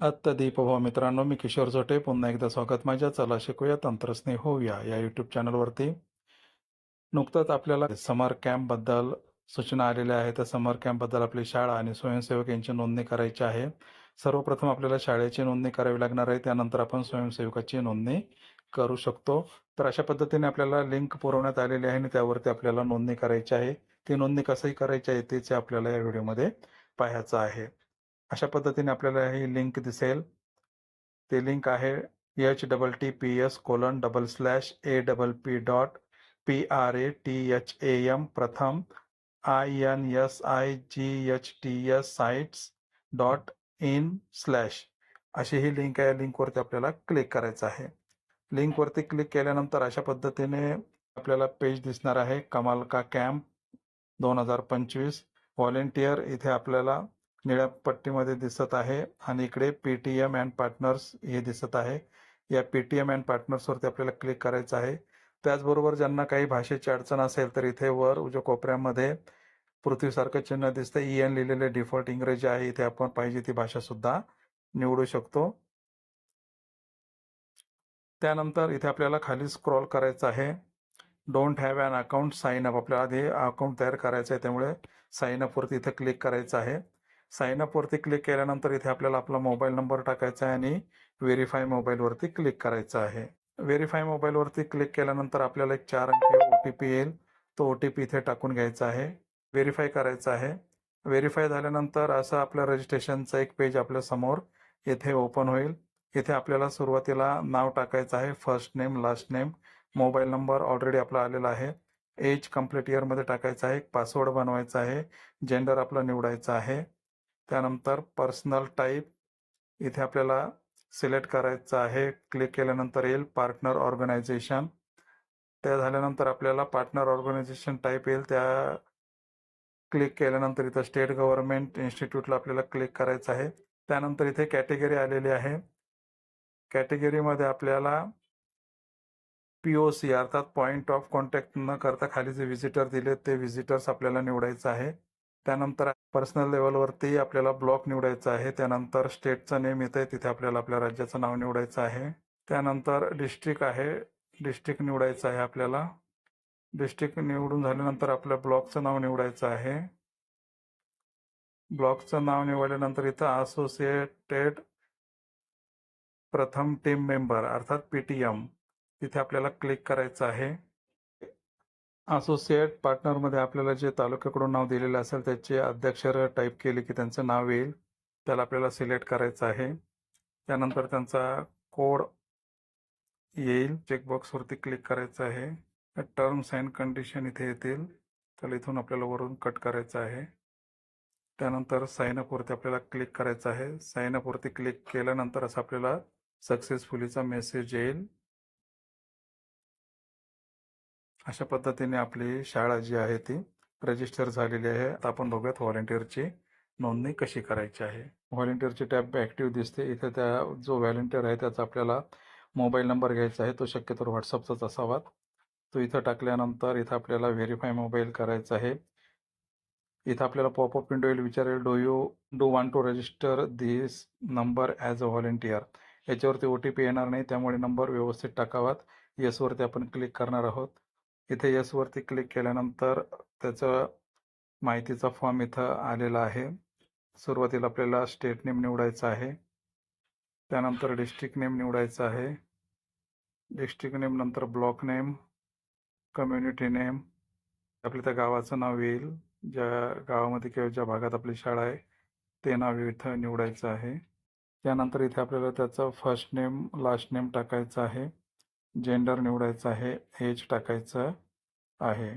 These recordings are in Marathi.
आत्ता दीपभाव मित्रांनो मी किशोर झोटे पुन्हा एकदा स्वागत माझ्या. चला शिकूया तंत्रस्ने होऊया या यूट्यूब चॅनलवरती नुकतंच आपल्याला समर कॅम्पबद्दल सूचना आलेल्या आहेत. तर समर कॅम्पबद्दल आपली शाळा आणि स्वयंसेवक यांची नोंदणी करायची आहे. सर्वप्रथम आपल्याला शाळेची नोंदणी करावी लागणार आहे. त्यानंतर आपण स्वयंसेवकाची नोंदणी करू शकतो. तर अशा पद्धतीने आपल्याला लिंक पुरवण्यात आलेली आहे आणि त्यावरती आपल्याला नोंदणी करायची आहे. ती नोंदणी कसंही करायची आहे तेच आपल्याला या व्हिडिओमध्ये पाहायचं आहे. अशा पद्धतीने आपल्याला ही लिंक दिसेल. ते लिंक आहे H double T P S colon double slash A double P dot P R A T H A M Pratham I N S I G H T S sites dot in slash अशी ही लिंक आहे या लिंकवरती आपल्याला क्लिक करायचं आहे. लिंकवरती क्लिक केल्यानंतर अशा पद्धतीने आपल्याला पेज दिसणार आहे. कमाल का कॅम्प दोन हजार पंचवीस. व्हॉलेंटियर इथे आपल्याला निळ्या पट्टीमध्ये दिसत आहे आणि इकडे P T M and partners हे दिसत आहे. या पी टी एम अँड पार्टनर्सवरती आपल्याला क्लिक करायचं आहे. त्याचबरोबर ज्यांना काही भाषेची अडचण असेल तर इथे वर उजव्या कोपऱ्यामध्ये पृथ्वीसारखं चिन्ह दिसतं ई एन लिहिलेले डिफॉल्ट इंग्रजी आहे. इथे आपण पाहिजे ती भाषा सुद्धा निवडू शकतो. त्यानंतर इथे आपल्याला खाली स्क्रॉल करायचं आहे. Don't have an account sign up आपल्याला आधी अकाउंट तयार करायचं आहे त्यामुळे साईन अपवरती इथे क्लिक करायचं आहे. साईन अपवरती क्लिक केल्यानंतर इथे आपल्याला आपला मोबाईल नंबर टाकायचा आहे आणि व्हेरीफाय मोबाईलवरती क्लिक करायचं आहे. व्हेरीफाय मोबाईलवरती क्लिक केल्यानंतर आपल्याला एक चार अंकी ओ टी पी येईल. तो ओ टी पी इथे टाकून घ्यायचा आहे. व्हेरीफाय करायचं आहे. व्हेरीफाय झाल्यानंतर असं आपल्या रजिस्ट्रेशनचं एक पेज आपल्यासमोर येथे ओपन होईल. इथे आपल्याला सुरुवातीला नाव टाकायचं आहे. First name last name mobile number already आपला आलेला आहे. एज कंप्लीट इयरमध्ये टाकायचा आहे. पासवर्ड बनवायचा आहे. जेंडर आपला निवडायचा आहे. त्यानंतर पर्सनल टाईप इथे आपल्याला सिलेक्ट करायचं आहे. क्लिक केल्यानंतर येईल. पार्टनर ऑर्गनायझेशन त्या झाल्यानंतर आपल्याला पार्टनर ऑर्गनायझेशन टाईप येईल. त्या क्लिक केल्यानंतर इथं स्टेट गव्हर्नमेंट इन्स्टिट्यूटला आपल्याला क्लिक करायचं आहे. त्यानंतर इथे कॅटेगरी आलेली आहे. कॅटेगरीमध्ये आपल्याला पी ओ सी अर्थात पॉईंट ऑफ कॉन्टॅक्ट न करता खाली जे व्हिजिटर दिले ते व्हिजिटर्स आपल्याला निवडायचं आहे. त्यानंतर पर्सनल लेवलवरती आपल्याला ब्लॉक निवडायचा आहे. त्यानंतर स्टेटचं नेम येतं आहे तिथे आपल्याला आपल्या राज्याचं नाव निवडायचं आहे. त्यानंतर डिस्ट्रिक्ट आहे डिस्ट्रिक्ट निवडायचं आहे आपल्याला. डिस्ट्रिक्ट निवडून झाल्यानंतर आपल्या ब्लॉकचं नाव निवडायचं आहे. ब्लॉकचं नाव निवडल्यानंतर इथं असोसिएटेड प्रथम टीम मेंबर अर्थात पीटीएम तिथे आपल्याला क्लिक करायचं आहे. असोसिएट पार्टनरमध्ये आपल्याला जे तालुक्याकडून नाव दिलेलं असेल त्याचे अध्यक्षर टाईप केले की त्यांचं नाव येईल. त्याला आपल्याला सिलेक्ट करायचं आहे. त्यानंतर त्यांचा कोड येईल. चेकबॉक्सवरती क्लिक करायचं आहे. टर्म्स अँड कंडिशन इथे येतील. त्याला इथून आपल्याला वरून कट करायचं आहे. त्यानंतर साईनअपवरती आपल्याला क्लिक करायचं आहे. साईनअपवरती क्लिक केल्यानंतर असं आपल्याला सक्सेसफुलीचा मेसेज येईल. अशा पद्धतीने आपली शाळा जी आहे ती रजिस्टर झालेली आहे. आता आपण बघूयात व्हॉलेंटिअरची नोंदणी कशी करायची आहे. व्हॉलेंटिअरची टॅब ॲक्टिव्ह दिसते. इथे त्या जो व्हॉलेंटिअर आहे त्याचा आपल्याला मोबाईल नंबर घ्यायचा आहे. तो शक्यतो व्हॉट्सअपचाच असावा तो इथं टाकल्यानंतर इथं आपल्याला व्हेरीफाय मोबाईल करायचा आहे. इथं आपल्याला पॉपअप विंडो येईल. विचारेल do you do want to register this number as a volunteer याच्यावरती ओ टी पी येणार नाही त्यामुळे नंबर व्यवस्थित टाकावात. येसवरती आपण क्लिक करणार आहोत. इथे येसवरती क्लिक केल्यानंतर त्याचं माहितीचा फॉर्म इथं आलेला आहे. सुरुवातीला आपल्याला स्टेट नेम निवडायचं आहे. त्यानंतर डिस्ट्रिक्ट नेम निवडायचं आहे. डिस्ट्रिक्ट नेम नंतर ब्लॉक नेम कम्युनिटी नेम आपल्या त्या गावाचं नाव येईल. ज्या गावामध्ये किंवा ज्या भागात आपली शाळा आहे ते नाव इथं निवडायचं आहे. त्यानंतर इथे आपल्याला त्याचं फर्स्ट नेम लास्ट नेम टाकायचं आहे. जेंडर निवडायचं आहे. एज टाकायचं आहे.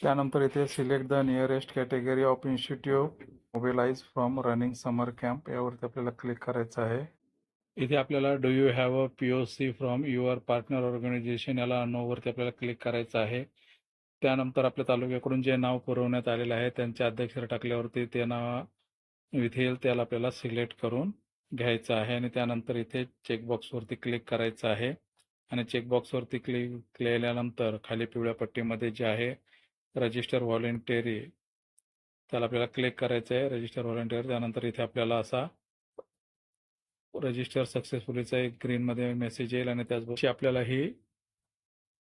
त्यानंतर इथे select the nearest category of institute mobilise from running summer camp यावरती आपल्याला क्लिक करायचं आहे. इथे आपल्याला do you have a P O C from your partner organisation याला नोवरती आपल्याला क्लिक करायचं आहे. त्यानंतर आपल्या तालुक्याकडून जे नाव पुरवण्यात आलेलं आहे त्यांचे अध्यक्ष टाकल्यावरती ते नाव इथे येईल त्याला आपल्याला सिलेक्ट करून घ्यायचं आहे आणि त्यानंतर इथे चेकबॉक्सवरती क्लिक करायचं आहे. आणि चेकबॉक्सवरती क्लिक केल्यानंतर खाली पिवळ्या पट्टीमध्ये जे आहे रजिस्टर व्हॉलेंटरी त्याला आपल्याला क्लिक करायचं आहे रजिस्टर व्हॉलेंटिअर त्यानंतर इथे आपल्याला असा रजिस्टर सक्सेसफुलीचा एक ग्रीनमध्ये मेसेज येईल आणि त्याचबरोबर आपल्याला ही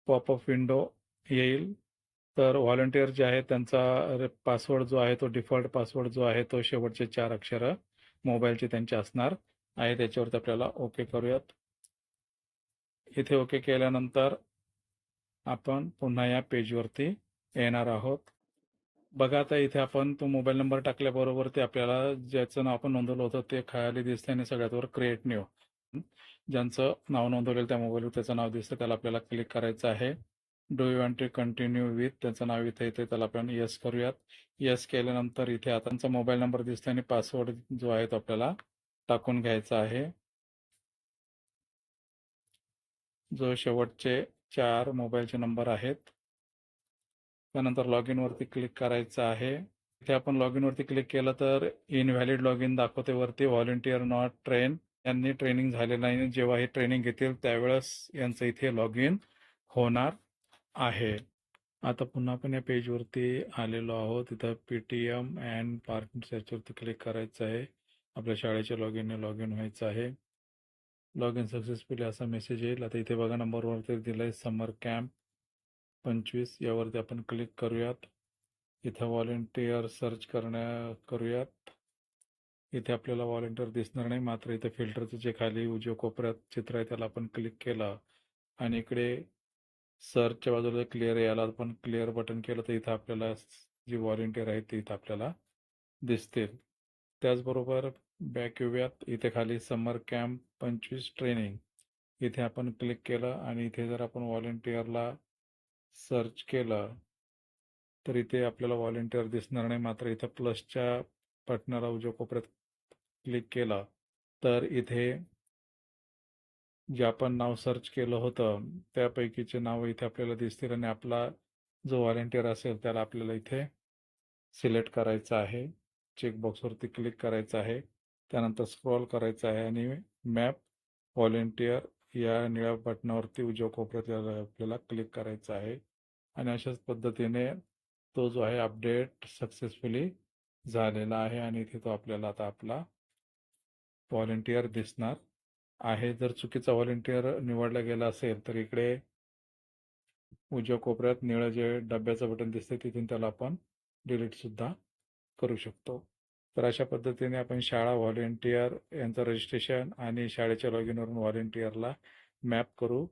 पॉपअप विंडो येईल. तर व्हॉलेंटिअर जे आहे त्यांचा पासवर्ड जो आहे तो डिफॉल्ट पासवर्ड जो आहे तो शेवटचे चार अक्षरं मोबाईलचे त्यांचे असणार आहे. त्याच्यावरती आपल्याला ओके करूयात. इथे ओके केल्यानंतर आपण पुन्हा या पेजवरती येणार आहोत. बघा आता इथे आपण तो मोबाईल नंबर टाकल्याबरोबर ते आपल्याला ज्याचं नाव आपण नोंदवलं होतं ते खाली दिसतंय आणि सगळ्यात वर क्रिएट न्यू ज्यांचं नाव नोंदवलेलं त्या मोबाईलवर त्याचं नाव दिसतं त्याला आपल्याला क्लिक करायचं आहे. Do you want to continue with त्याचं नाव इथे येते त्याला आपण येस करूयात. येस केल्यानंतर इथे आता त्यांचा मोबाईल नंबर दिसतो आणि पासवर्ड जो आहे तो आपल्याला टाकून घ्यायचा आहे. जो शेवटचे चार मोबाईलचे नंबर आहेत. त्यानंतर लॉग इनवरती क्लिक करायचं आहे. इथे आपण लॉग इनवरती क्लिक केलं तर इनव्हॅलिड लॉग इन दाखवते वरती. व्हॉलेंटियर नॉट ट्रेन यांनी ट्रेनिंग झालेलं नाही. जेव्हा हे ट्रेनिंग घेतील त्यावेळेस यांचं इथे लॉग इन होणार. आहे. आता पुन्हा आपण या पेजवरती आलेलो आहोत. इथं P T M and parking याच्यावरती क्लिक करायचं आहे. आपल्या शाळेच्या लॉग इनने लॉग इन व्हायचं आहे. लॉग इन सक्सेसफुली असा मेसेज येईल. आता इथे बघा नंबरवरती दिलं आहे समर कॅम्प पंचवीस. यावरती आपण क्लिक करूयात. इथं व्हॉलेंटियर सर्च करण्या करूयात. इथे आपल्याला व्हॉलेंटियर दिसणार नाही. मात्र इथे फिल्टरचं जे खाली उजव्या कोपऱ्यात चित्र आहे त्याला आपण क्लिक केलं. आणि इकडे सर्चच्या बाजूला क्लिअर यायला आपण क्लिअर बटन केलं तर इथं आपल्याला जी व्हॉलेंटियर आहेत ते इथं आपल्याला दिसतील. त्याचबरोबर बॅक येऊयात. इथे खाली समर कॅम्प पंचवीस ट्रेनिंग इथे आपण क्लिक केलं आणि इथे जर आपण व्हॉलेंटियरला सर्च केलं तर इथे आपल्याला व्हॉलेंटियर दिसणार नाही. मात्र इथं प्लसच्या बटनाला उजव्या कोपऱ्यात क्लिक केलं तर इथे जे आपण नाव सर्च केलं होतं त्यापैकीचे नाव इथे आपल्याला दिसतील आणि आपला जो व्हॉलेंटियर असेल त्याला आपल्याला इथे सिलेक्ट करायचं आहे. चेकबॉक्सवरती क्लिक करायचं आहे. त्यानंतर स्क्रॉल करायचं आहे आणि मॅप व्हॉलेंटियर या निळ्या बटनावरती उजव्या कोपऱ्यात आपल्याला क्लिक करायचं आहे. आणि अशाच पद्धतीने तो जो आहे अपडेट सक्सेसफुली झालेला आहे आणि इथे तो आपल्याला आता आपला व्हॉलेंटियर दिसणार. आहे. जर चुकीचा व्हॉलेंटियर निवडला गेला असेल तर इकडे उजव्या कोपऱ्यात निळं जे डब्याचं बटन दिसते तिथून त्याला आपण डिलीट सुद्धा करू शकतो. तर अशा पद्धतीने आपण शाळा व्हॉलेंटियर यांचं रजिस्ट्रेशन आणि शाळेच्या लॉग इनवरून व्हॉलेंटियरला मॅप करू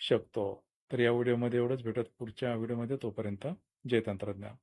शकतो. तर या व्हिडिओमध्ये एवढंच. भेटत पुढच्या व्हिडिओमध्ये तोपर्यंत जय तंत्रज्ञान.